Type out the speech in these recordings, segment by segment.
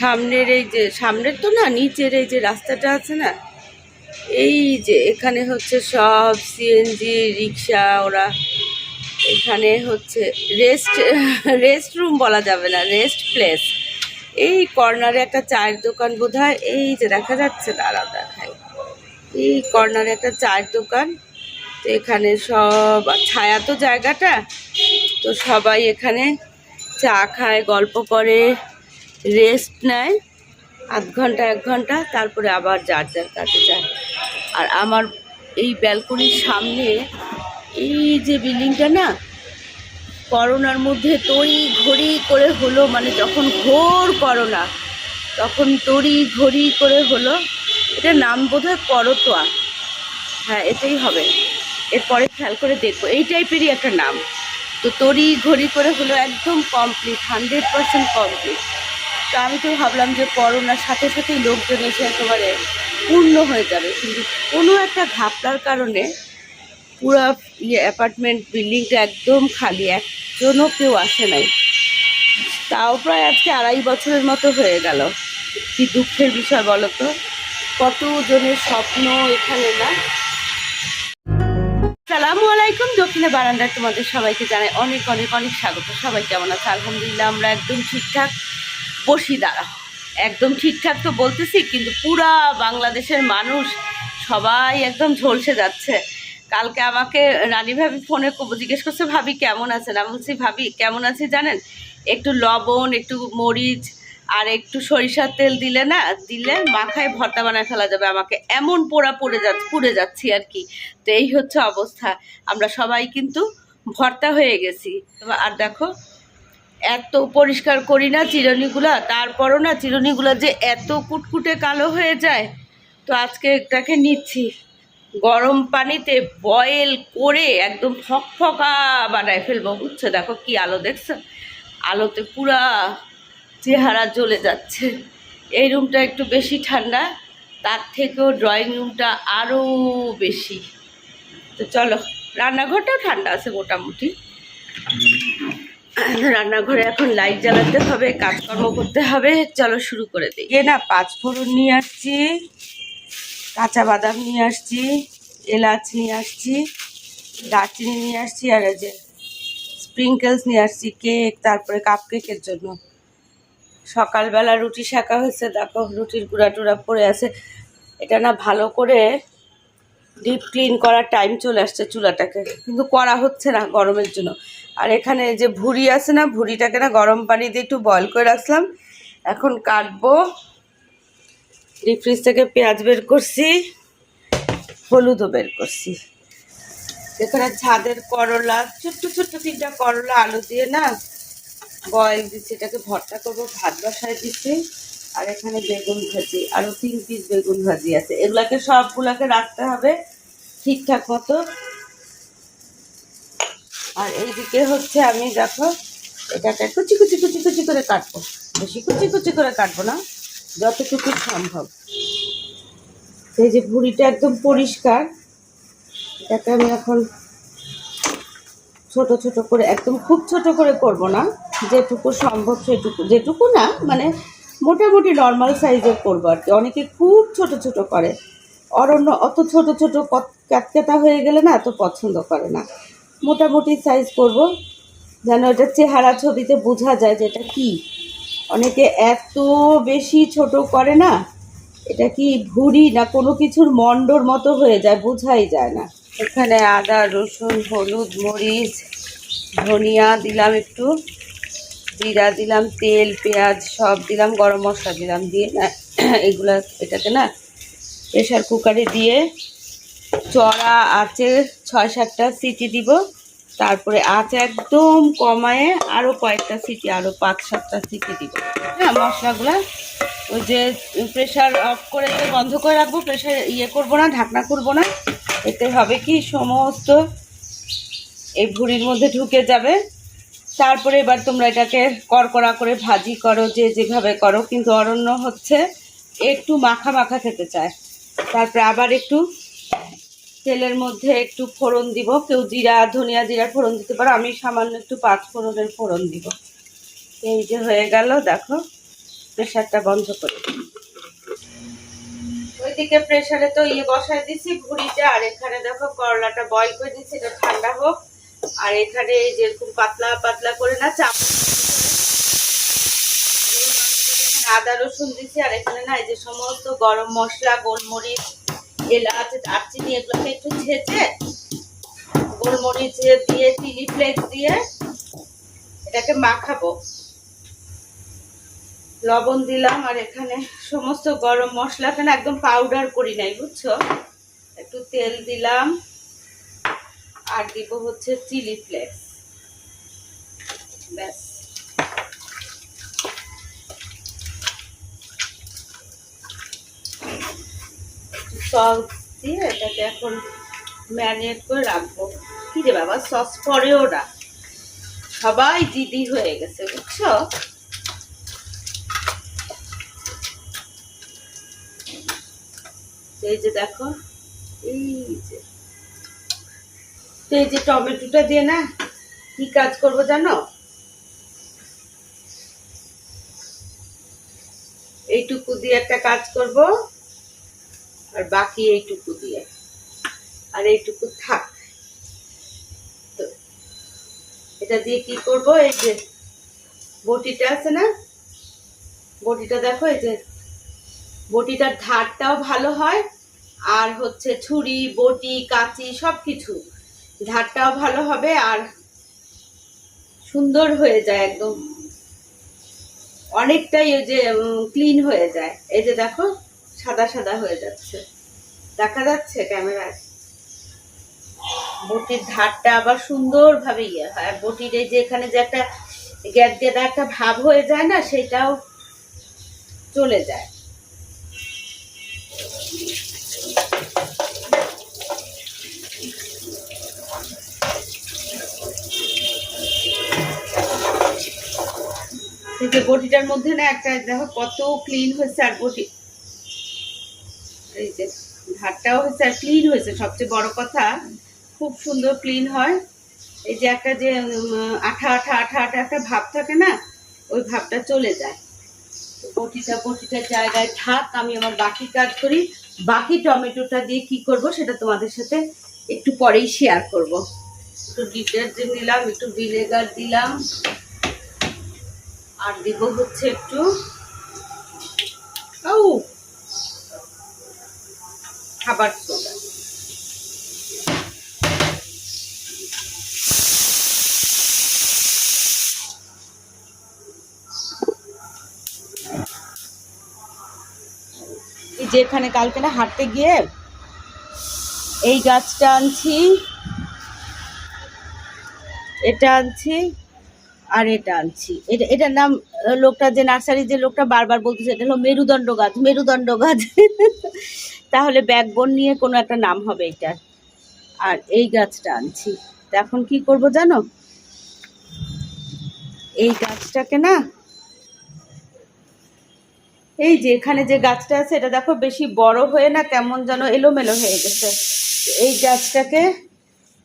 সামনের এই যে, সামনের তো না, নিচের এই যে রাস্তাটা আছে না, এই যে এখানে হচ্ছে সব সিএনজি রিক্সা, ওরা এখানে হচ্ছে রেস্ট রেস্ট রুম বলা যাবে না রেস্ট প্লেস এই কর্নারে একটা চায়ের দোকান বোধ এই যে দেখা যাচ্ছে দাঁড়া দেখাই। এই কর্নারে একটা চায়ের দোকান, তো এখানে সব ছায়া তো জায়গাটা, তো সবাই এখানে চা খায়, গল্প করে। রেস্ট নেয়, আধ ঘণ্টা, এক ঘণ্টা, তারপরে আবার যার যার কাছে যায়। আর আমার এই ব্যালকনির সামনে এই যে বিল্ডিংটা না, করোনার মধ্যে তড়ি ঘড়ি করে হলো মানে যখন ঘোর করোনা, তখন তড়ি ঘড়ি করে হলো এটা নাম বোধ হয় করতোয়া। হ্যাঁ এটাই হবে। এরপরে খেয়াল করে দেখব। এই টাইপেরই একটা নাম। তো তড়ি ঘড়ি করে হলো একদম কমপ্লিট হান্ড্রেড পারসেন্ট কমপ্লিট তো আমি তো ভাবলাম যে করোনার সাথে সাথেই লোকজন এসে একেবারে পূর্ণ হয়ে যাবে। কিন্তু কোনো একটা ঘাপলার কারণে পুরো ইয়ে অ্যাপার্টমেন্ট বিল্ডিংটা একদম খালি, একজনও কেউ আসে নাই। তাও প্রায় আজকে আড়াই বছরের মতো হয়ে গেল। কি দুঃখের বিষয় বলো তো? কতজনের স্বপ্ন এখানে না? সালামু আলাইকুম, দক্ষিণে বারান্দায় তোমাদের সবাইকে জানাই অনেক অনেক অনেক স্বাগত। সবাই কেমন আছে? আলহামদুলিল্লাহ, আমরা একদম ঠিকঠাক। বসি দাঁড়া। একদম ঠিকঠাক তো বলতেছি, কিন্তু পুরা বাংলাদেশের মানুষ সবাই একদম ঝলসে যাচ্ছে। কালকে আমাকে রানী ভাবি ফোনে জিজ্ঞেস করছে, ভাবি কেমন আছেন? আমি বলছি, ভাবি, কেমন আছি জানেন? একটু লবণ, একটু মরিচ আর একটু সরিষার তেল দিলে না, দিলে মাথায় ভর্তা বানায় ফেলা যাবে আমাকে। এমন পোড়া পড়ে যাচ্ছে পুড়ে যাচ্ছি আর কি। তো এই হচ্ছে অবস্থা। আমরা সবাই কিন্তু ভর্তা হয়ে গেছি। আর দেখো এত পরিষ্কার করি না চিরুনিগুলা, তারপরও না চিরুনিগুলো যে এত কুটকুটে কালো হয়ে যায়। তো আজকে এটাকে নিচ্ছি। গরম পানিতে বয়েল করে একদম ফকফকা বানায় ফেলব, বুঝছ? দেখো কি আলো, দেখছ? আলোতে পুরা চেহারা জ্বলে যাচ্ছে। এই রুমটা একটু বেশি ঠান্ডা, তার থেকেও ড্রয়িং রুমটা আরও বেশি। তো চলো, রান্নাঘরটাও ঠান্ডা আছে মোটামুটি। রান্নাঘরে এখন লাইট জ্বালাতে হবে, কাজকর্ম করতে হবে, চলো শুরু করে দিই। এ না, পাঁচ ফোড়ন নিয়ে আসছি, কাঁচা বাদাম নিয়ে আসছি, এলাচ নিয়ে আসছি, দারচিনি নিয়ে আসছি, আর যে স্প্রিঙ্কেলস নিয়ে আসছি কেক তারপরে কাপ কেকের জন্য। সকালবেলা রুটি শাকা হয়েছে, দেখো রুটির গুঁড়া টুড়া পড়ে আছে। এটা না ভালো করে ডিপ ক্লিন করার টাইম চলে আসছে চুলাটাকে, কিন্তু করা হচ্ছে না গরমের জন্য। আর এখানে যে ভুড়ি আছে না, ভুড়িটাকে না গরম পানি দিয়ে একটু বয়ল করে রাখলাম এখন কাটবো। ডিপ ফ্রিজ থেকে পেঁয়াজ বের করছি, হলুদও বের করছি। এখানে ছাদের করলা, ছোট্ট ছোট্ট তিনটা করলা আলু দিয়ে না বয়েল দিচ্ছি। এটাকে ভর্তা করব, ভাত বসায় দিচ্ছি। আর এখানে বেগুন ভাজি আরও তিন পিস বেগুন ভাজি আছে। এগুলাকে সবগুলাকে রাখতে হবে ঠিকঠাক মতো। আর এইদিকে হচ্ছে আমি দেখো, এটাকে কুচি কুচি কুচি কুচি করে কাটবো। বেশি কুচি কুচি করে কাটবো না, যতটুকু সম্ভব। এই যে ভুড়িটা একদম পরিষ্কার, এটাকে আমি এখন ছোট ছোট করে, একদম খুব ছোট করে করব না, যেটুকু সম্ভব সেটুকু, যেটুকু না মানে মোটামুটি নর্মাল সাইজের করব আর কি। অনেকে খুব ছোট ছোট করে। অরণ্য অত ছোট ছোট ক্যাতক্যাতা হয়ে গেলে না এত পছন্দ করে না। মোটামুটি সাইজ করব। যেন এটা চেহারা ছবিতে বোঝা যায় যে এটা কী। অনেকে এত বেশি ছোট করে না, এটা কি ভুড়ি না কোনো কিছুর মণ্ডর মতো হয়ে যায়, বোঝাই যায় না। এখানে আদা, রসুন, হলুদ, মরিচ, ধনিয়া দিলাম একটু। জিরা দিলাম, তেল, পেঁয়াজ সব দিলাম, গরম মশলা দিলাম দিয়ে না, এগুলা এটাকে না প্রেশার কুকারে দিয়ে চড়া আঁচে ছয় সাতটা সিটি দিব। তারপরে আঁচ একদম কমায়ে আরও কয়েকটা সিটি আরও পাঁচ সাতটা সিটি দিব। হ্যাঁ মশলাগুলো ওই যে প্রেশার অফ করে বন্ধ করে রাখব প্রেশার ইয়ে করব না, ঢাকনা করব না। এতে হবে কি, সমস্ত এই ভুড়ির মধ্যে ঢুকে যাবে। তারপরে এবার তোমরা এটাকে কড়কড়া করে ভাজি করো, যে যেভাবে করো। কিন্তু অরণ্য হচ্ছে একটু মাখা মাখা খেতে চায়। তারপরে আবার একটু তেলের মধ্যে একটু ফোড়ন দিব। কেউ জিরা, ধনিয়া জিরা ফোড়ন দিতে পারো। আমি সামান্য একটু পাঁচ ফোড়নের ফোড়ন দিব। এই যে হয়ে গেল, দেখো প্রেশারটা বন্ধ করে ওইদিকে প্রেশারে তো ইয়ে বসায় দিছি, ঘুড়িটা। আর এখানে দেখো, করলাটা বয়ল করে দিচ্ছি এটা ঠান্ডা হোক। আর এখানে যেরকম পাতলা পাতলা করে না, চাপ আদা রসুন দিচ্ছি আর এখানে না, এই যে সমস্ত গরম মশলা, গোলমরিচ এলাচ দারচিনি এগুলোকে একটু ছেঁচে গোলমরিচ দিয়ে চিলি ফ্লেক্স দিয়ে এটাকে মাখাবো। লবণ দিলাম আর এখানে সমস্ত গরম মশলা না একদম পাউডার করি নাই, বুঝছ? একটু তেল দিলাম আর দিব হচ্ছে চিলি ফ্লেক্স। ব্যাস। সস দিয়ে এটাকে এখন ম্যারিনেট করে রাখব। কি রে বাবা সস পরেও না। সবাই দিদি হয়ে গেছে, বুঝছ? এই যে দেখো, এই যে। এই যে টমেটোটা দিয়ে না, কি কাজ করব জানো? এইটুকু দিয়ে একটা কাজ করব। আর বাকি এইটুকু দিয়ে। আর এইটুকু থাক। তো এটা দিয়ে কি করব? এই যে বটিটা আছে না? বটিটা দেখো, এই যে বটিটার ধারটাও ভালো হয়, আর হচ্ছে ছুরি, বটি, কাঁচি সব কিছু ধারটাও ভালো হবে আর সুন্দর হয়ে যায় একদম। অনেকটাই ওই যে ক্লিন হয়ে যায়। এই যে দেখো সাদা সাদা হয়ে যাচ্ছে। দেখা যাচ্ছে ক্যামেরায়। বটির ধারটা আবার সুন্দরভাবে ইয়ে হয়। বটির এই যে এখানে যে একটা গ্যাদ গেদা একটা ভাব হয়ে যায় না, সেটাও চলে যায়। বটিটার মধ্যে না একটা, দেখো কত ক্লিন হয়েছে আর বটি। এই যে ধারটাও হয়েছে আর ক্লিন হয়েছে। সবচেয়ে বড় কথা, খুব সুন্দর ক্লিন হয়। এই যে একটা যে আঠা আঠা আঠা আঠা একটা ভাব থাকে না, ওই ভাবটা চলে যায়। বটিটা বটিটার জায়গায় থাক, আমি আমার বাকি কাজ করি। বাকি টমেটোটা দিয়ে কি করব সেটা তোমাদের সাথে একটু পরেই শেয়ার করব। একটু ডিটারজেন্ট নিলাম, একটু ভিনেগার দিলাম। আর দিব হচ্ছে একটু ও খাবার সোডা এই যে এখানে কালকে না হাঁটতে গিয়ে এই গাছটা আনছি, এটা আনছি আর এটা আনছি। এটা, এটার নাম, লোকটা যে নার্সারি যে লোকটা বারবার বলতেছে, এটা হলো মেরুদণ্ড গাছ মেরুদণ্ড গাছ। তাহলে ব্যাকবোন নিয়ে কোনো একটা নাম হবে এটার আর এই গাছটা আনছি। তা এখন কি করব জানো? এই গাছটাকে না, এই যে এখানে যে গাছটা আছে, এটা দেখো বেশি বড় হয়ে না কেমন যেন এলোমেলো হয়ে গেছে। এই গাছটাকে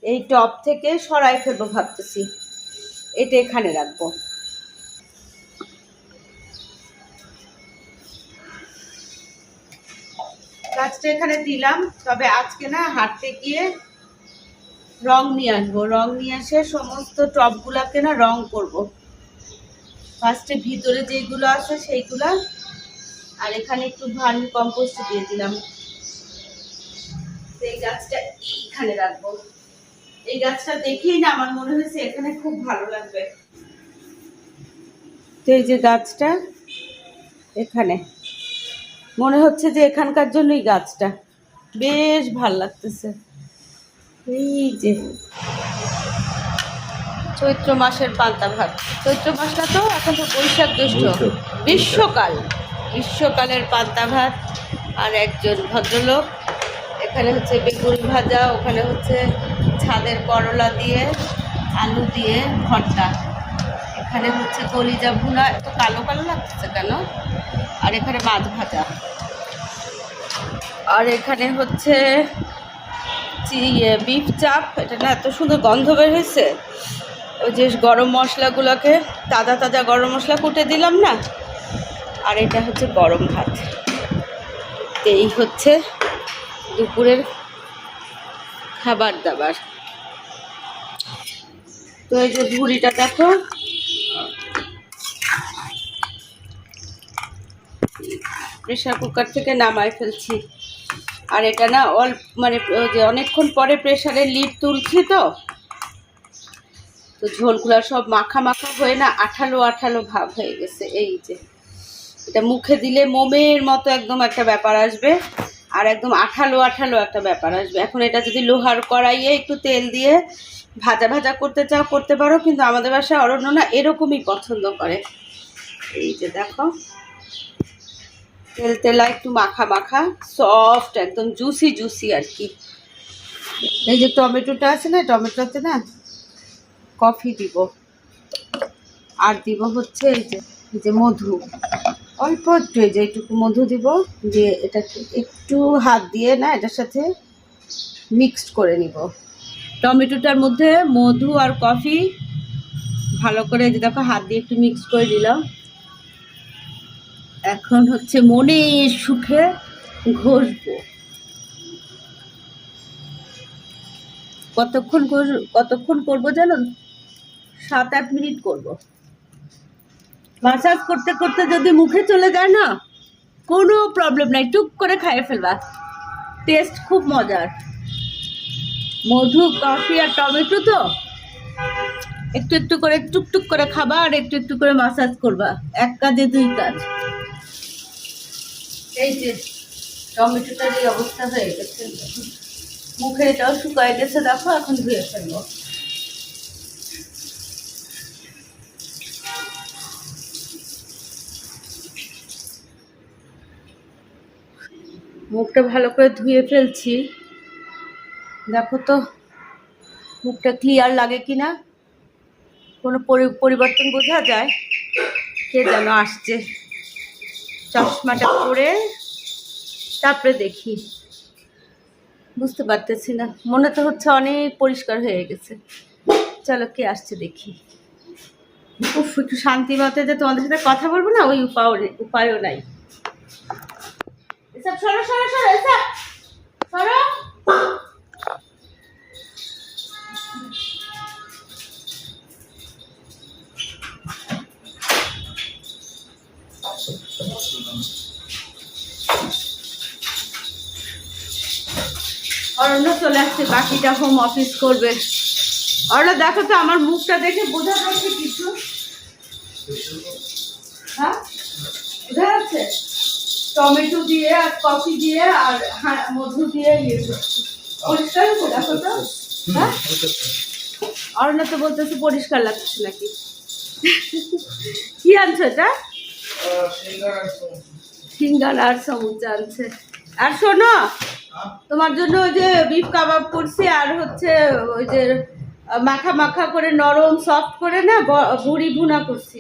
এই টপ থেকে সরাই ফেলব ভাবতেছি। এটা এখানে রাখব। গাছটা এখানে দিলাম, তবে আজকে না হাঁটতে গিয়ে রং নিয়ে আসব। রং নিয়ে এসে সমস্ত টপগুলাকে না রং করব। ফার্স্টে ভিতরে যেগুলো আছে সেইগুলা, আর এখানে একটু ভার্মি কম্পোস্ট দিয়ে দিলাম। এই গাছটা এইখানে রাখব। এই গাছটা দেখেই না আমার মনে হয়েছে এখানে খুব ভালো লাগবে। তো এই যে গাছটা এখানে। মনে হচ্ছে যে এখানকার জন্যই গাছটা। বেশ ভালো লাগতেছে। এই যে। চৈত্র মাসের পান্তা ভাত। চৈত্র মাসটা তো এখন তো বৈশাখ জ্যৈষ্ঠ। গ্রীষ্মকাল। গ্রীষ্মকালের পান্তা ভাত আর একজন ভদ্রলোক। এখানে হচ্ছে বেগুন ভাজা ওখানে হচ্ছে ছাদের করলা দিয়ে আলু দিয়ে ভর্তা। এখানে হচ্ছে কলিজা ভুনা, এত কালো কালো লাগতেছে কেন? আর এখানে মাছ ভাজা। আর এখানে হচ্ছে বিফ চাপ এটা না এত সুন্দর গন্ধ বের হয়েছে। ওই যে গরম মশলাগুলোকে, তাজা তাজা গরম মশলা কুটে দিলাম না? আর এটা হচ্ছে গরম ভাত। এই হচ্ছে দুপুরের খাবার দাবার। তো এই যে ঝুড়িটা দেখো প্রেশার কুকার থেকে নামায় ফেলছি। আর এটা না অল্প মানে যে অনেকক্ষণ পরে প্রেশারের লিড তুলছি তো। তো ঝোলগুলো সব মাখা মাখা হয়ে না আঠালো আঠালো ভাব হয়ে গেছে, এই যে। এটা মুখে দিলে মোমের মতো একদম একটা ব্যাপার আসবে, আর একদম আঠালো আঠালো একটা ব্যাপার আসবে। এখন এটা যদি লোহার কড়াইয়ে একটু তেল দিয়ে ভাজা ভাজা করতে চাও, করতে পারো, কিন্তু আমাদের বাসায় অরণ্য না এরকমই পছন্দ করে। এই যে দেখো। তেল তেলা একটু মাখা মাখা সফট একদম জুসি জুসি আর কি। এই যে টমেটোটা আছে না, টমেটোতে না কফি দিব। আর দিব হচ্ছে এই যে এই যে মধু। অল্প একটু এই যে এইটুকু মধু দিব, দিয়ে এটাকে একটু হাত দিয়ে না এটার সাথে মিক্সড করে নিব। টমেটোটার মধ্যে মধু আর কফি ভালো করে যে দেখো, হাত দিয়ে একটু মিক্স করে দিলাম। এখন হচ্ছে মনে সুখে ঘষবো। কতক্ষণ কতক্ষণ করব জানো সাত আট মিনিট করব। মাসাজ করতে করতে যদি মুখে চলে যায় না, কোনো প্রবলেম নাই, টুক করে খাইয়ে ফেলবা। টেস্ট খুব মজার। মধু, কফি আর টমেটো তো? একটু একটু করে টুকটুক করে খাবা আর একটু একটু করে মাসাজ করবা। এক কাজে দুই কাজ। এই যে টমেটোটার এই অবস্থা হয়ে গেছে। মুখে এটাও শুকায় গেছে, দেখো, এখন ধুয়ে ফেলব। মুখটা ভালো করে ধুয়ে ফেলছি। দেখো তো, মুখটা ক্লিয়ার লাগে কোনো পরি- পরিবর্তন বোঝা যায়? কে যেন আসছে। চশমাটা পরে তারপরে দেখি। বুঝতে পারতেছি না। মনে তো হচ্ছে অনেক পরিষ্কার হয়ে গেছে। চলো কে আসছে দেখি। উফ একটু শান্তি মতে যে তোমাদের সাথে কথা বলব না ওই উপায় উপায়ও নাই। এসব সরো সরো সরো এসব। সরো। অরণ্য চলে আসছে বাকিটা হোম অফিস করবে। অরণ্য দেখো তো আমার মুখটা দেখে বোঝা যাচ্ছে কিছু। হ্যাঁ? বোঝা যাচ্ছে? টমেটো দিয়ে আর কফি দিয়ে আর হ্যাঁ, মধু দিয়ে ইয়ে পরিষ্কার দেখো তো। হ্যাঁ? অরণ্য তো বলতেছে পরিষ্কার লাগছে নাকি? কি আনছো এটা? সিঙ্গার আর সমুচা আনছে। আর শোনো, তোমার জন্য ওই যে বিফ কাবাব করছি, আর হচ্ছে ওই যে মাখা মাখা করে নরম সফট করে না বুড়ি ভুনা করছি।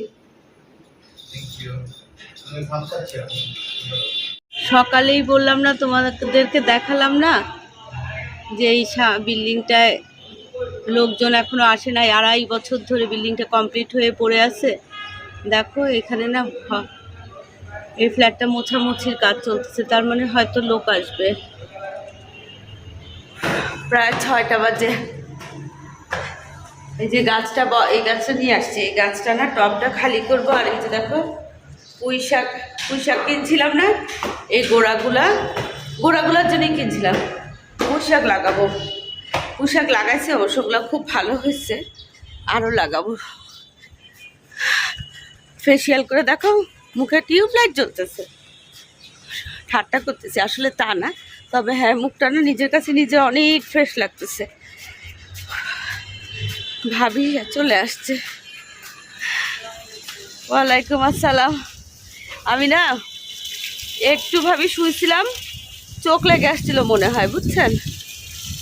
সকালেই বললাম না, তোমাদেরকে দেখালাম না, যে এই বিল্ডিংটায় লোকজন এখনও আসে নাই, আড়াই বছর ধরে বিল্ডিংটা কমপ্লিট হয়ে পড়ে আছে। দেখো, এখানে না এই ফ্ল্যাটটা মোছামুছির কাজ চলতেছে, তার মানে হয়তো লোক আসবে। প্রায় ছয়টা বাজে। এই যে গাছটা এই গাছটা নিয়ে আসছে, এই গাছটা না টবটা খালি করব, আর এই যে দেখো, পুঁই শাক পুঁই শাক কিনছিলাম না, এই গোড়াগুলা, গোড়াগুলার জন্যই কিনছিলাম। পুঁই শাক লাগাবো। পুঁই শাক লাগাইছে অবশ্যগুলো খুব ভালো হয়েছে আরও লাগাবো। ফেসিয়াল করে দেখো মুখে টিউবলাইট জ্বলতেছে। ঠাট্টা করতেছে, আসলে তা না। তবে হ্যাঁ মুখটা না নিজের কাছে নিজে অনেক ফ্রেশ লাগতেছে। ভাবি চলে আসছে। ওয়ালাইকুম আসসালাম। আমি না একটু ভাবি শুয়েছিলাম চোখ লেগে আসছিল মনে হয়, বুঝছেন?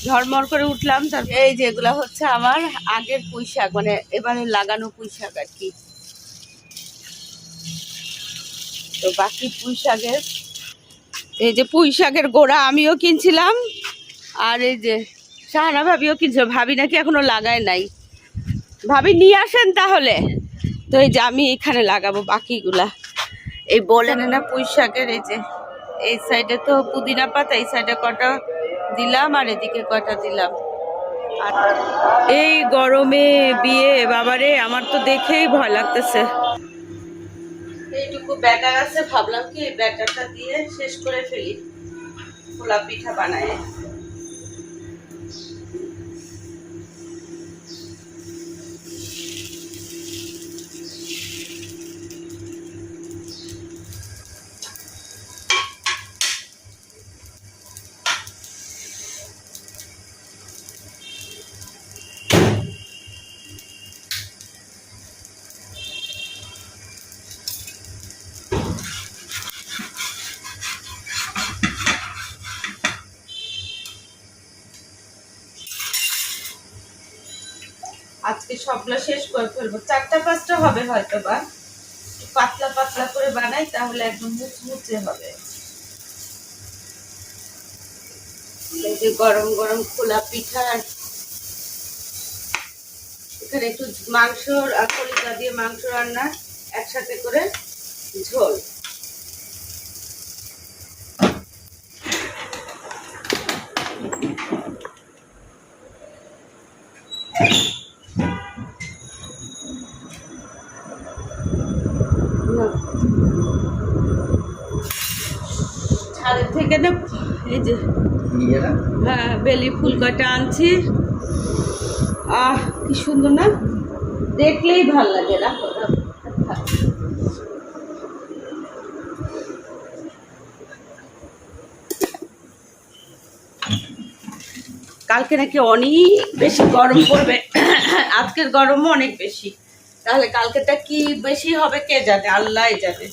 ঝড়মর করে উঠলাম তার এই যেগুলো হচ্ছে আমার আগের পুঁই শাক মানে এবারে লাগানো পুঁই শাক আর কি। তো বাকি পুঁই শাকের, এই যে পুঁই শাকের গোড়া আমিও কিনছিলাম, আর এই যে শাহানা ভাবিও কিনছিল ভাবি নাকি এখনও লাগায় নাই। ভাবি নিয়ে আসেন তাহলে। তো এই যে আমি এখানে লাগাবো বাকিগুলা। এই বলে না পুঁই শাকের, এই যে এই সাইডে তো পুদিনা পাতা, এই সাইডে কটা দিলাম আর এদিকে কটা দিলাম। আর এই গরমে বিয়ে, বাবারে, আমার তো দেখেই ভয় লাগতেছে। ব্যাটার আছে ভাবলাম কি ব্যাটারটা দিয়ে শেষ করে ফেলি। খোলা পিঠা বানায় আজকে সবগুলো শেষ করে ফেলব। চারটা পাঁচটা হবে হয়তো বা পাতলা পাতলা করে বানাই, তাহলে একদম মুচমুচে হবে। গরম গরম খোলা পিঠা। এখানে একটু মাংস আর দিয়ে মাংস রান্না, একসাথে করে ঝোল না। ছাদের থেকে না হ্যাঁ বেলি ফুল কটা আনছি। আহ কি সুন্দর না? দেখলেই ভালো লাগে রাখো, কালকে নাকি অনেক বেশি গরম পড়বে। আজকের গরমও অনেক বেশি। তাহলে কালকেটা কি বেশি হবে কে জানে? আল্লাহ জানে।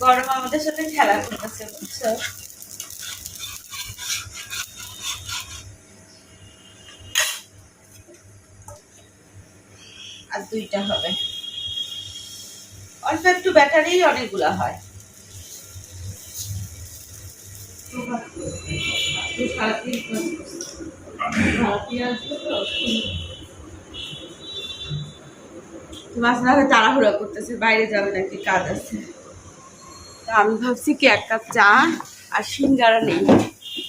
গরম আমাদের সাথে খেলা করতেছে, বুঝছ? আর দুইটা হবে। অল্প একটু হয়। তাড়াহুড়া করতেছে, বাইরে যাবে নাকি কাজ আছে। তা আমি ভাবছি কি এক কাপ চা আর সিঙ্গারা নেই।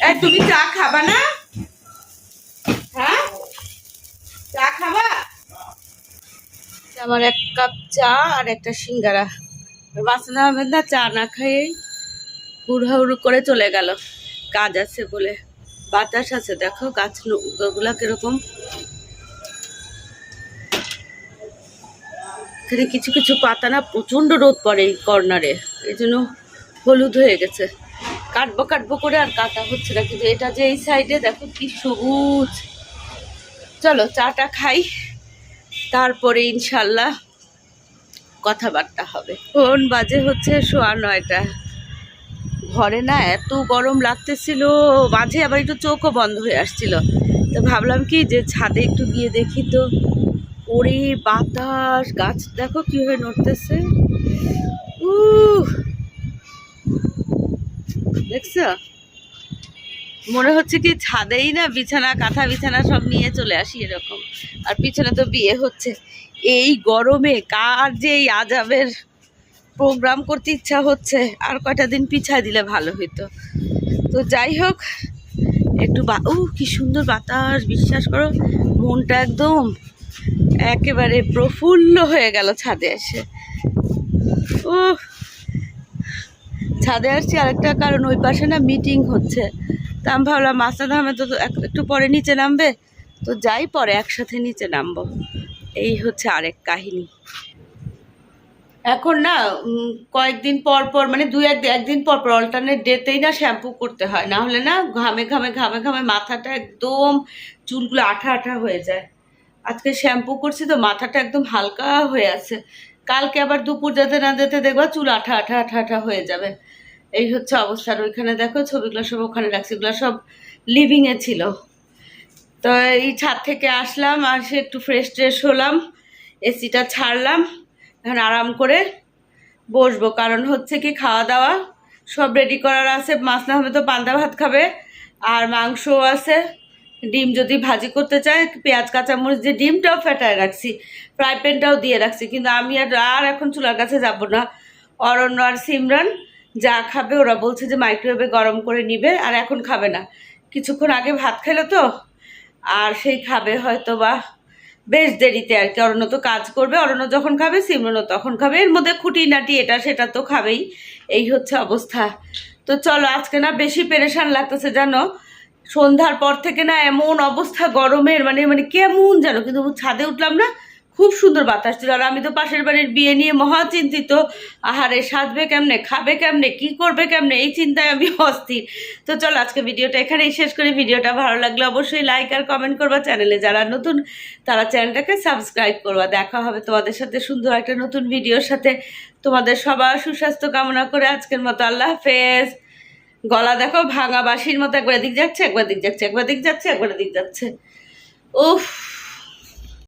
এই তুমি চা খাবা না? হ্যাঁ? চা খাবা? আমার এক কাপ চা আর একটা সিঙ্গারা। বাসনা আহমেদ না চা না খেয়ে হুড়হাউড় করে চলে গেল। কাজ আছে বলে। বাতাস আছে দেখো গাছগুলা কীরকম। এখানে কিছু কিছু পাতা না প্রচণ্ড রোদ পড়ে এই কর্নারে। এই জন্য হলুদ হয়ে গেছে। কাটবো কাটবো করে আর কাটা হচ্ছে না, কিন্তু এটা যে এই সাইডে দেখো কি সবুজ। চলো, চাটা খাই, তারপরে ইনশাল্লাহ কথাবার্তা হবে। কোন বাজে হচ্ছে সোয়া নয়টা। ঘরে না এত গরম লাগতেছিল, মাঝে আবার একটু চোখও বন্ধ হয়ে আসছিল। তো ভাবলাম কি যে ছাদে একটু গিয়ে দেখি তো, ওরে বাতাস, গাছ দেখো কীভাবে নড়তেছে। দেখছ? মনে হচ্ছে কি ছাদেই না বিছানা, কাঁথা বিছানা সব নিয়ে চলে আসি এরকম। আর পিছনে তো বিয়ে হচ্ছে। এই গরমে কার যে এই আজাবের প্রোগ্রাম করতে ইচ্ছা হচ্ছে? আর কয়টা দিন পিছায় দিলে ভালো হইতো। তো যাই হোক, একটু বা ও কি সুন্দর বাতাস, বিশ্বাস করো, মনটা একদম একেবারে প্রফুল্ল হয়ে গেল ছাদে এসে। ও ছাদে আসছি, আরেকটা কারণ, ওই পাশে না মিটিং হচ্ছে। তা আমি ভাবলাম, মাস্টার ধামে তো এক- একটু পরে নিচে নামবে। তো যাই পরে, একসাথে নিচে নামবো। এই হচ্ছে আরেক কাহিনী। এখন না কয়েকদিন পর পর মানে দুই এক একদিন পর পর অল্টারনেট ডেতেই না শ্যাম্পু করতে হয়। না হলে না ঘামে ঘামে ঘামে ঘামে মাথাটা একদম চুলগুলো আঠা আঠা হয়ে যায়। আজকে শ্যাম্পু করছি তো মাথাটা একদম হালকা হয়ে আছে। কালকে আবার দুপুর যেতে না যেতে দেখবা চুল আঠা আঠা আঠা আঠা হয়ে যাবে। এই হচ্ছে অবস্থা আর ওইখানে দেখো, ছবিগুলো সব ওখানে রাখছি, এগুলো সব লিভিংয়ে ছিল। তো এই ছাদ থেকে আসলাম আর সে একটু ফ্রেশ ট্রেশ হলাম, এসিটা ছাড়লাম, এখন আরাম করে বসবো। কারণ হচ্ছে কি, খাওয়া দাওয়া সব রেডি করার আছে, মাছ না হবে তো পান্তা ভাত খাবে, আর মাংসও আছে। ডিম যদি ভাজি করতে চায়, পেঁয়াজ, কাঁচামরিচ দিয়ে ডিমটাও ফেটায় রাখছি, ফ্রাই প্যানটাও দিয়ে রাখছি, কিন্তু আমি আর আর এখন চুলার কাছে যাব না। অরণ্য আর সিমরান যা খাবে, ওরা বলছে যে মাইক্রোওয়েভে গরম করে নিবে, আর এখন খাবে না। কিছুক্ষণ আগে ভাত খেলো তো, আর সেই খাবে হয়তো বা বেশ দেরিতে আর কি। অরণ্য তো কাজ করবে, অরণ্য যখন খাবে, সিমরনও তখন খাবে। এর মধ্যে খুঁটিনাটি এটা, সেটা তো খাবেই। এই হচ্ছে অবস্থা। তো চলো, আজকে না বেশি পেরেশান লাগতেছে, জানো? সন্ধ্যার পর থেকে না এমন অবস্থা গরমের মানে মানে কেমন যেন। কিন্তু ছাদে উঠলাম না, খুব সুন্দর বাতাস ছিল আর আমি তো পাশের বাড়ির বিয়ে নিয়ে মহা চিন্তিত। আহারে, সাজবে কেমনে, খাবে কেমনে, কি করবে কেমনে, এই চিন্তায় আমি অস্থির। তো চল, আজকে ভিডিওটা এখানেই শেষ করি। ভিডিওটা ভালো লাগলে অবশ্যই লাইক আর কমেন্ট করবা চ্যানেলে। যারা নতুন, তারা চ্যানেলটাকে সাবস্ক্রাইব করবা। দেখা হবে তোমাদের সাথে সুন্দর একটা নতুন ভিডিওর সাথে। তোমাদের সবার সুস্বাস্থ্য কামনা করে আজকের মতো আল্লাহ হাফেজ। গলা দেখো ভাঙা বাঁশির মতো একবার দিক যাচ্ছে, একবার দিক যাচ্ছে, একবার দিক যাচ্ছে, একবার দিক যাচ্ছে। উফ।